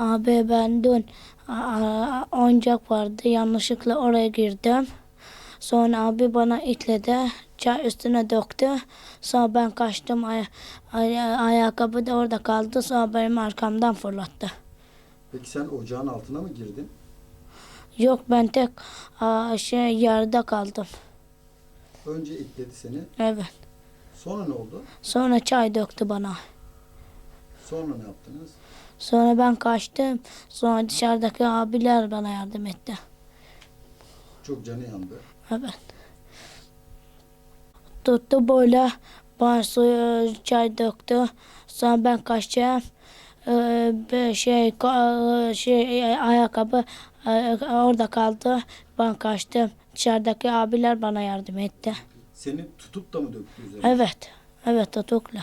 Abi ben dün oyuncak vardı. Yanlışlıkla oraya girdim. Sonra abi bana itledi. Çay üstüne döktü. Sonra ben kaçtım. Ay ay ayakkabı da orada kaldı. Sonra benim arkamdan fırlattı. Peki sen ocağın altına mı girdin? Yok ben tek a, şey yerde kaldım. Önce itledi seni. Evet. Sonra ne oldu? Sonra çay döktü bana. Sonra ne yaptınız? Sonra ben kaçtım. Sonra dışarıdaki abiler bana yardım etti. Çok canı yandı. Evet. Tuttu böyle bana suyu çay döktü. Sonra ben kaçacağım. Ee, şey ka- şey ayakkabı e, orada kaldı. Ben kaçtım. Dışarıdaki abiler bana yardım etti. Seni tutup da mı döktü üzerine? Evet. Evet tutukla.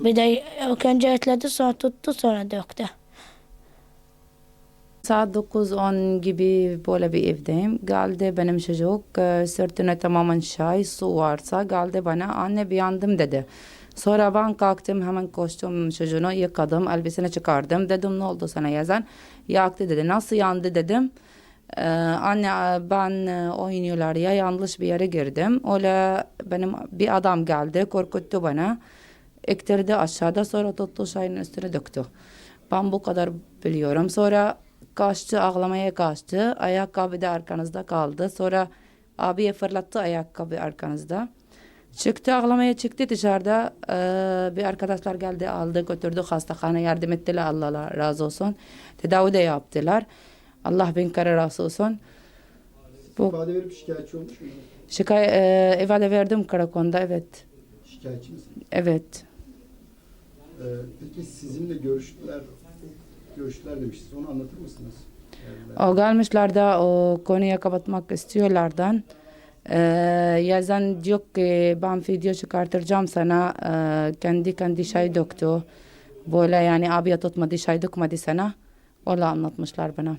Bir de ilk önce etledi sonra tuttu sonra döktü. Saat 9-10 gibi böyle bir evdeyim. Geldi benim çocuk e, sırtına tamamen çay su varsa geldi bana anne bir yandım dedi. Sonra ben kalktım hemen koştum çocuğunu yıkadım elbiseni çıkardım dedim ne oldu sana yazan yaktı dedi nasıl yandı dedim. Ee, anne ben e, oynuyorlar ya yanlış bir yere girdim. Öyle benim bir adam geldi korkuttu bana. İktirdi aşağıda sonra tuttu çayın üstüne döktü. Ben bu kadar biliyorum. Sonra kaçtı ağlamaya kaçtı. Ayakkabı da arkanızda kaldı. Sonra abiye fırlattı ayakkabı arkanızda. Çıktı ağlamaya çıktı dışarıda. Ee, bir arkadaşlar geldi aldı götürdü hastahane yardım ettiler Allah razı olsun. Tedavi de yaptılar. Allah bin kere razı olsun. Bu İfade verip şikayetçi olmuş muydun? şikay e, ifade verdim karakonda evet. Şikayetçi misin? Evet. Ee, peki sizinle görüştüler, görüştüler demiştiniz. Onu anlatır mısınız? Yani O gelmişler de o konuya kapatmak istiyorlardan. Ee, yazan diyor ki ben video çıkartacağım sana Ee, kendi kendi şey döktü. Böyle yani abiye tutmadı şey dökmedi sana. Öyle anlatmışlar bana.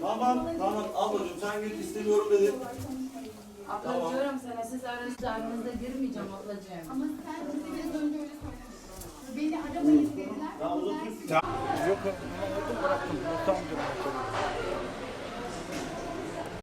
Tamam tamam ablacığım sen git istemiyorum dedin. Abla diyorum sana siz aranızda aranızda girmeyeceğim ablacığım. Ama bakın. Ama bıraktım. Ortam durmuş.